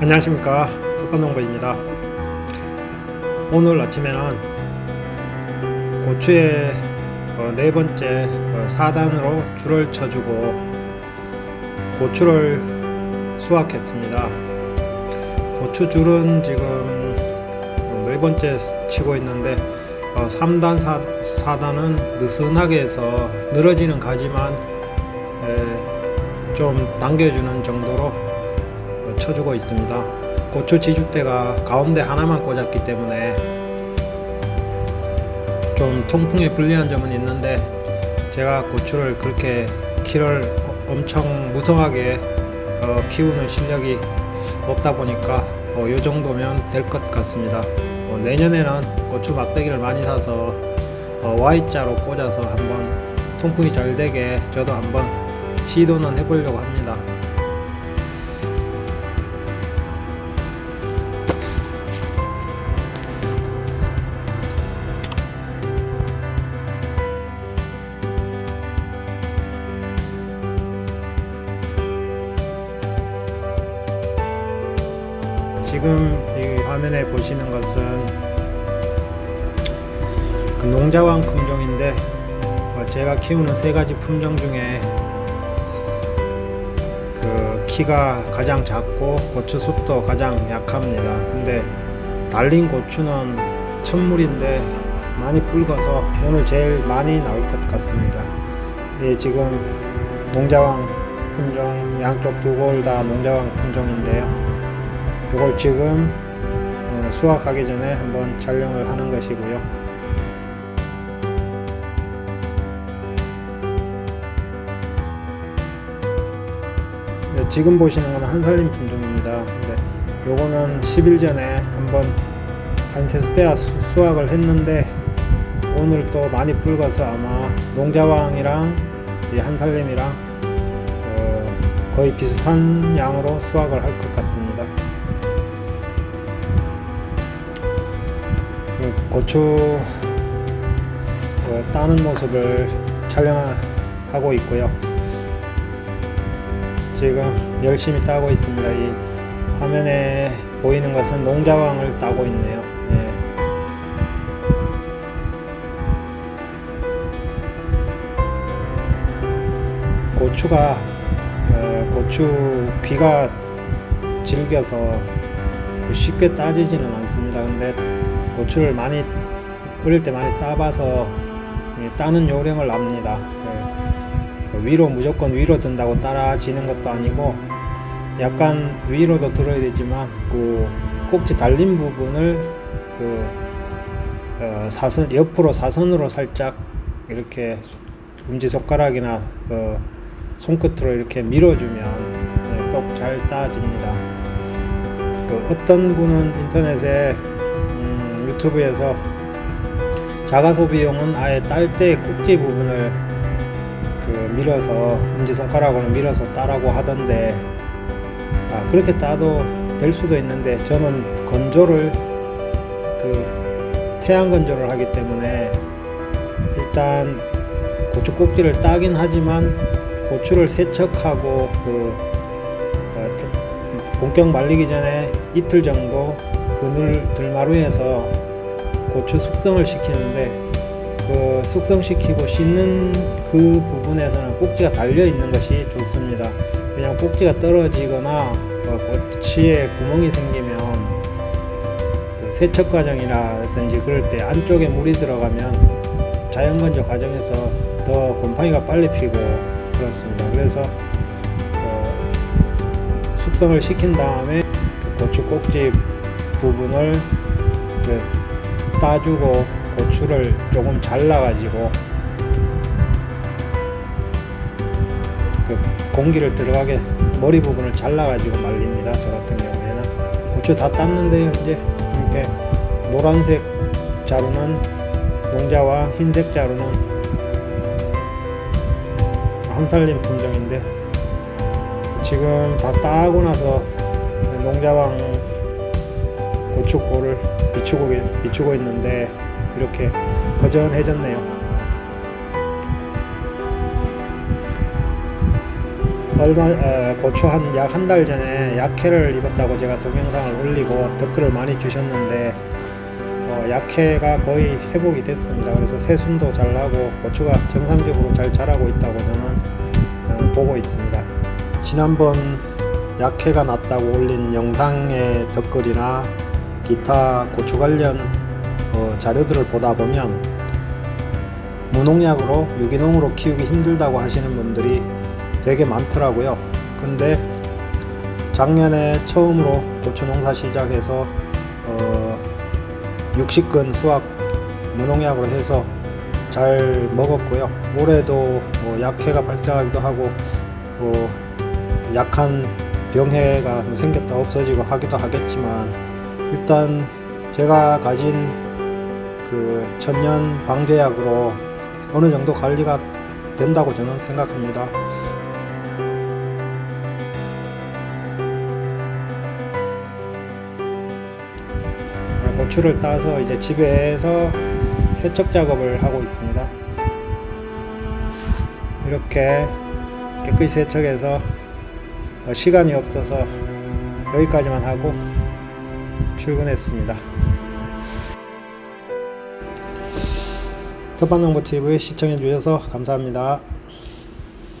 안녕하십니까. 덕관농부입니다. 오늘 아침에는 고추의 어, 네 번째 어, 4단으로 줄을 쳐주고 고추를 수확했습니다. 고추 줄은 지금 네 번째 치고 있는데 어, 3단 4, 4단은 느슨하게 해서 늘어지는 가지만 에, 좀 당겨주는 정도로 쳐주고 있습니다. 고추 지주대가 가운데 하나만 꽂았기 때문에 좀 통풍에 불리한 점은 있는데 제가 고추를 그렇게 키를 엄청 무성하게 어, 키우는 실력이 없다 보니까 어, 이 정도면 될 것 같습니다. 어, 내년에는 고추 막대기를 많이 사서 어, Y자로 꽂아서 한번 통풍이 잘 되게 저도 한번 시도는 해보려고 합니다. 지금 이 화면에 보시는 것은 그 농자왕 품종인데 어, 제가 키우는 세 가지 품종 중에 그 키가 가장 작고 고추 숲도 가장 약합니다. 근데 달린 고추는 천물인데 많이 붉어서 오늘 제일 많이 나올 것 같습니다. 예, 지금 농자왕 품종 양쪽 두 골 다 농자왕 품종인데요. 이걸 지금 어, 수확하기 전에 한번 촬영을 하는 것이고요. 네, 지금 보시는 건 한살림 품종입니다. 근데 요거는 10일 전에 한번 한 세수대야 수확을 했는데 오늘 또 많이 붉어서 아마 농자왕이랑 이 한살림이랑 어, 거의 비슷한 양으로 수확을 할 것 같습니다. 고추 어, 따는 모습을 촬영하고 있고요. 지금 열심히 따고 있습니다. 이 화면에 보이는 것은 농자왕을 따고 있네요. 예. 고추가 어, 고추 귀가 질겨서 쉽게 따지지는 않습니다. 근데 고추를 많이 어릴 때 많이 따봐서 따는 요령을 압니다. 그 위로 무조건 위로 든다고 따라지는 것도 아니고 약간 위로도 들어야 되지만 그 꼭지 달린 부분을 그 어, 사선 옆으로 사선으로 살짝 이렇게 엄지 손가락이나 그 손끝으로 이렇게 밀어주면 네, 똑잘 따집니다. 그 어떤 분은 인터넷에 음, 유튜브에서 자가 소비용은 아예 딸때 꼭지 부분을 그 밀어서 엄지 손가락으로 밀어서 따라고 하던데 아, 그렇게 따도 될 수도 있는데 저는 건조를 그 태양 건조를 하기 때문에 일단 고추 꼭지를 따긴 하지만 고추를 세척하고 그 어, 본격 말리기 전에 이틀 정도 그늘 들마루에서 고추 숙성을 시키는데 그 숙성시키고 씻는 그 부분에서는 꼭지가 달려 있는 것이 좋습니다. 그냥 꼭지가 떨어지거나 꼬치에 구멍이 생기면 그 세척 과정이라든지 그럴 때 안쪽에 물이 들어가면 자연 건조 과정에서 더 곰팡이가 빨리 피고 그렇습니다. 그래서 어 숙성을 시킨 다음에 그 고추 꼭지 부분을 그 따주고 고추를 조금 잘라가지고 그 공기를 들어가게 머리 부분을 잘라가지고 말립니다. 저 같은 경우에는 고추 다 땄는데요. 이제 이렇게 노란색 자루는 농자와 흰색 자루는 한살림 품종인데 지금 다 따고 나서 농자왕 고추골을 비추고, 비추고 있는데 이렇게 허전해졌네요. 얼마 에, 고추 한약 한 달 전에 약해를 입었다고 제가 동영상을 올리고 댓글을 많이 주셨는데 어, 약해가 거의 회복이 됐습니다. 그래서 새순도 잘 나고 고추가 정상적으로 잘 자라고 있다고 저는 어, 보고 있습니다. 지난번 약해가 났다고 올린 영상의 댓글이나 기타 고추 관련 어, 자료들을 보다 보면 무농약으로 유기농으로 키우기 힘들다고 하시는 분들이 되게 많더라고요. 근데 작년에 처음으로 고추 농사 시작해서 어, 60근 수확 무농약으로 해서 잘 먹었고요. 올해도 뭐 약해가 발생하기도 하고 뭐 약한 병해가 생겼다 없어지고 하기도 하겠지만 일단 제가 가진 그 천년 방제약으로 어느 정도 관리가 된다고 저는 생각합니다. 아, 고추를 따서 이제 집에서 세척 작업을 하고 있습니다. 이렇게 깨끗이 세척해서 어, 시간이 없어서 여기까지만 하고 출근했습니다. 텃밭농부TV 시청해주셔서 감사합니다.